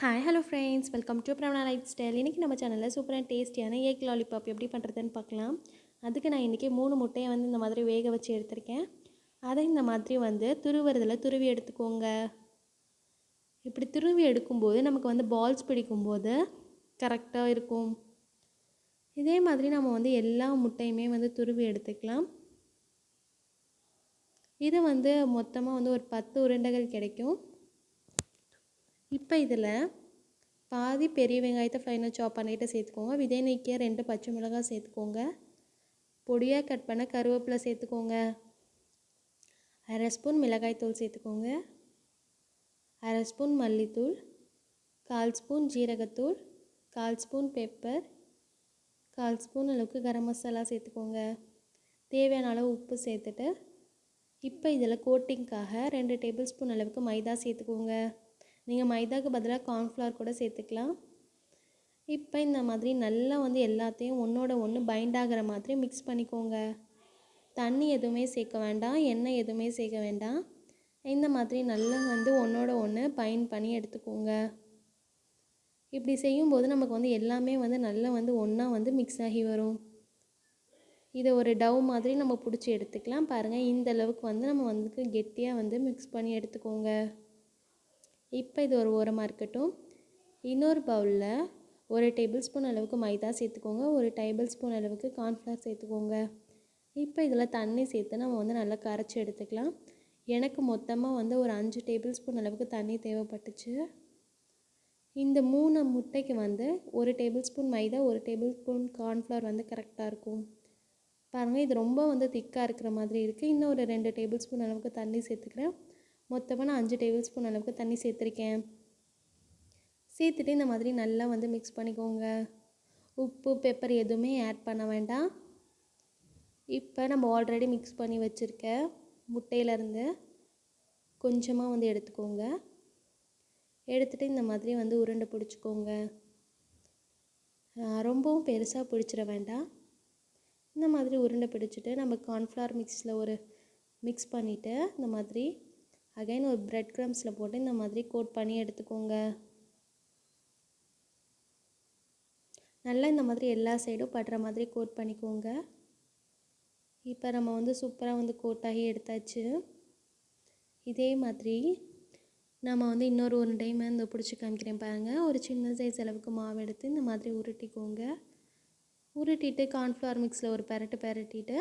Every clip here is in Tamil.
Hi hello friends welcome to Pravana lifestyle இன்றைக்கி நம்ம சேனலில் சூப்பராக டேஸ்டியான ஏக் லாலிபாப் எப்படி பண்ணுறதுன்னு பார்க்கலாம். அதுக்கு நான் இன்றைக்கி மூணு முட்டையை வந்து இந்த மாதிரி வேக வச்சு எடுத்திருக்கேன். அதை இந்த மாதிரி வந்து துருவுறதில் துருவி எடுத்துக்கோங்க. இப்படி துருவி எடுக்கும்போது நமக்கு வந்து பால்ஸ் பிடிக்கும்போது கரெக்டாக இருக்கும். இதே மாதிரி நம்ம வந்து எல்லா முட்டையுமே வந்து துருவி எடுத்துக்கலாம். இது வந்து மொத்தமாக வந்து ஒரு பத்து உருண்டைகள் கிடைக்கும். இப்போ இதில் பாதி பெரிய வெங்காயத்தை ஃபைனல் சாப் பண்ணிவிட்டு சேர்த்துக்கோங்க. விதை நீக்கிய ரெண்டு பச்சை மிளகாய் சேர்த்துக்கோங்க. பொடியாக கட் பண்ண கருவேப்பிலை சேர்த்துக்கோங்க. அரை ஸ்பூன் மிளகாய்த்தூள் சேர்த்துக்கோங்க. அரை ஸ்பூன் மல்லித்தூள் கால் ஸ்பூன் ஜீரகத்தூள் கால் ஸ்பூன் பெப்பர் கால் ஸ்பூன் அளவுக்கு கரம் மசாலா சேர்த்துக்கோங்க. தேவையான அளவு உப்பு சேர்த்துட்டு இப்போ இதில் கோட்டிங்க்காக ரெண்டு டேபிள் ஸ்பூன் அளவுக்கு மைதா சேர்த்துக்கோங்க. நீங்கள் மைதாக்கு பதிலாக கார்ன்ஃப்ளவர் கூட சேர்த்துக்கலாம். இப்போ இந்த மாதிரி நல்லா வந்து எல்லாத்தையும் ஒன்றோட ஒன்று பைண்ட் ஆகிற மாதிரி மிக்ஸ் பண்ணிக்கோங்க. தண்ணி எதுவுமே சேர்க்க வேண்டாம் எண்ணெய் எதுவுமே சேர்க்க வேண்டாம். இந்த மாதிரி நல்லா வந்து ஒன்றோட ஒன்று பைண்ட் பண்ணி எடுத்துக்கோங்க. இப்படி செய்யும்போது நமக்கு வந்து எல்லாமே வந்து நல்லா வந்து ஒன்றா வந்து மிக்ஸ் ஆகி வரும். இதை ஒரு டவ் மாதிரி நம்ம பிடிச்சி எடுத்துக்கலாம். பாருங்கள் இந்த அளவுக்கு வந்து நம்ம வந்து கெட்டியாக வந்து மிக்ஸ் பண்ணி எடுத்துக்கோங்க. இப்போ இது ஒரு ஓரமாக இருக்கட்டும். இன்னொரு பவுலில் ஒரு டேபிள் ஸ்பூன் அளவுக்கு மைதா சேர்த்துக்கோங்க. ஒரு டேபிள் ஸ்பூன் அளவுக்கு கார்ன்ஃப்ளவர் சேர்த்துக்கோங்க. இப்போ இதில் தண்ணி சேர்த்து நம்ம வந்து நல்லா கரைச்சி எடுத்துக்கலாம். எனக்கு மொத்தமாக வந்து ஒரு அஞ்சு டேபிள் ஸ்பூன் அளவுக்கு தண்ணி தேவைப்பட்டுச்சு. இந்த மூணு முட்டைக்கு வந்து ஒரு டேபிள் ஸ்பூன் மைதா ஒரு டேபிள் ஸ்பூன் கார்ன்ஃப்ளவர் வந்து கரெக்டாக இருக்கும். பாருங்கள் இது ரொம்ப வந்து திக்காக இருக்கிற மாதிரி இருக்குது இன்னும் ஒரு ரெண்டு டேபிள் ஸ்பூன் அளவுக்கு தண்ணி சேர்த்துக்கிறேன். மொத்தமாக நான் அஞ்சு டேபிள் ஸ்பூன் அளவுக்கு தண்ணி சேர்த்துருக்கேன். சேர்த்துட்டு இந்த மாதிரி நல்லா வந்து மிக்ஸ் பண்ணிக்கோங்க. உப்பு பெப்பர் எதுவுமே ஆட் பண்ண வேண்டாம். இப்போ நம்ம ஆல்ரெடி மிக்ஸ் பண்ணி வச்சுருக்க முட்டையிலேருந்து கொஞ்சமாக வந்து எடுத்துக்கோங்க. எடுத்துகிட்டு இந்த மாதிரி வந்து உருண்டை பிடிச்சிக்கோங்க. ரொம்பவும் பெருசாக பிடிச்சிட வேண்டாம். இந்த மாதிரி உருண்டை பிடிச்சிட்டு நம்ம கார்ன்ஃப்ளவர் மிக்ஸில் ஒரு மிக்ஸ் பண்ணிவிட்டு இந்த மாதிரி அகைன் ஒரு ப்ரெட் க்ரம்ஸில் போட்டு இந்த மாதிரி கோட் பண்ணி எடுத்துக்கோங்க. நல்லா இந்த மாதிரி எல்லா சைடும் படுற மாதிரி கோட் பண்ணிக்கோங்க. இப்போ நம்ம வந்து சூப்பராக வந்து கோட்டாகி எடுத்தாச்சு. இதே மாதிரி நம்ம வந்து இன்னொரு ஒரு டைம் இந்த பிடிச்சி காமிக்கிறேன் பாருங்கள் ஒரு சின்ன சைஸ் அளவுக்கு மாவு எடுத்து இந்த மாதிரி உருட்டிக்கோங்க. உருட்டிட்டு கார்ன்ஃப்ளவர் மிக்ஸில் ஒரு பெரட்டு பெரட்டிட்டு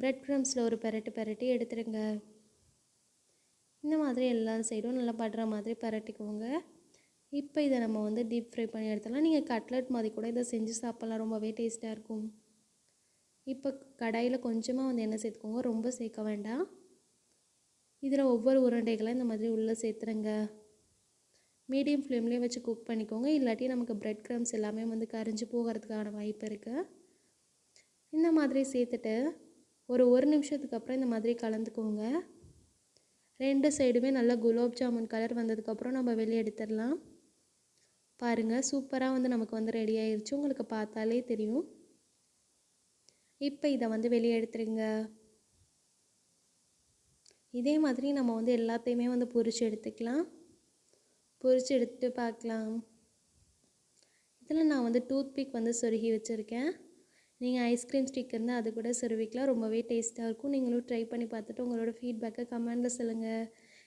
ப்ரெட் க்ரம்ஸில் ஒரு பெரட்டு பெரட்டி எடுத்துருங்க இந்த மாதிரி எல்லா சைடும் நல்லா படுற மாதிரி பரட்டிக்கோங்க. இப்போ இதை நம்ம வந்து டீப் ஃப்ரை பண்ணி எடுத்துடலாம். நீங்கள் கட்லட் மாதிரி கூட இதை செஞ்சு சாப்பிட்லாம். ரொம்பவே டேஸ்ட்டாக இருக்கும். இப்போ கடாயில் கொஞ்சமாக வந்து எண்ணெய் சேர்த்துக்கோங்க. ரொம்ப சேர்க்க வேண்டாம். இதில் ஒவ்வொரு உருண்டைகளும் இந்த மாதிரி உள்ளே சேர்த்துருங்க மீடியம் ஃப்ளேம்லேயே வச்சு குக் பண்ணிக்கோங்க. இல்லாட்டி நமக்கு ப்ரெட் க்ரம்ஸ் எல்லாமே வந்து கரைஞ்சி போகிறதுக்கான வாய்ப்பு இருக்குது இந்த மாதிரி சேர்த்துட்டு ஒரு ஒரு நிமிஷத்துக்கு அப்புறம் இந்த மாதிரி கலந்துக்கோங்க. ரெண்டு சைடுமே நல்லா குலோப் ஜாமுன் கலர் வந்ததுக்கப்புறம் நம்ம வெளியே எடுத்துடலாம். பாருங்கள் சூப்பராக வந்து நமக்கு வந்து ரெடி ஆயிடுச்சு உங்களுக்கு பார்த்தாலே தெரியும். இப்போ இதை வந்து வெளியே எடுத்துருங்க இதே மாதிரி நம்ம வந்து எல்லாத்தையுமே வந்து பொரிச்சு எடுத்துக்கலாம். பொரிச்சு எடுத்துட்டு பார்க்கலாம். இதில் நான் வந்து டூத் பிக் வந்து சொருகி வச்சுருக்கேன். நீங்கள் ஐஸ்கிரீம் ஸ்டிக் இருந்தால் அது கூட சொருவிக்கலாம் ரொம்பவே டேஸ்ட்டாக இருக்கும். நீங்களும் ட்ரை பண்ணி பார்த்துட்டு உங்களோட ஃபீட்பேக்கை கமெண்டில் சொல்லுங்கள்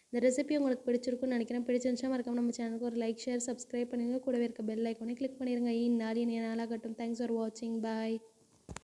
இந்த ரெசிபி உங்களுக்கு பிடிச்சிருக்குன்னு நினைக்கிறேன். பிடிச்சிருந்துச்சா மறக்காம நம்ம சேனலுக்கு ஒரு லைக் ஷேர் சப்ஸ்கிரைப் பண்ணுங்கள் கூடவே இருக்க பெல் ஐக்கோனே கிளிக் பண்ணிடுங்க இந்நாள் இனிய நாளாகட்டும். தேங்க்ஸ் ஃபார் வாட்சிங் பாய்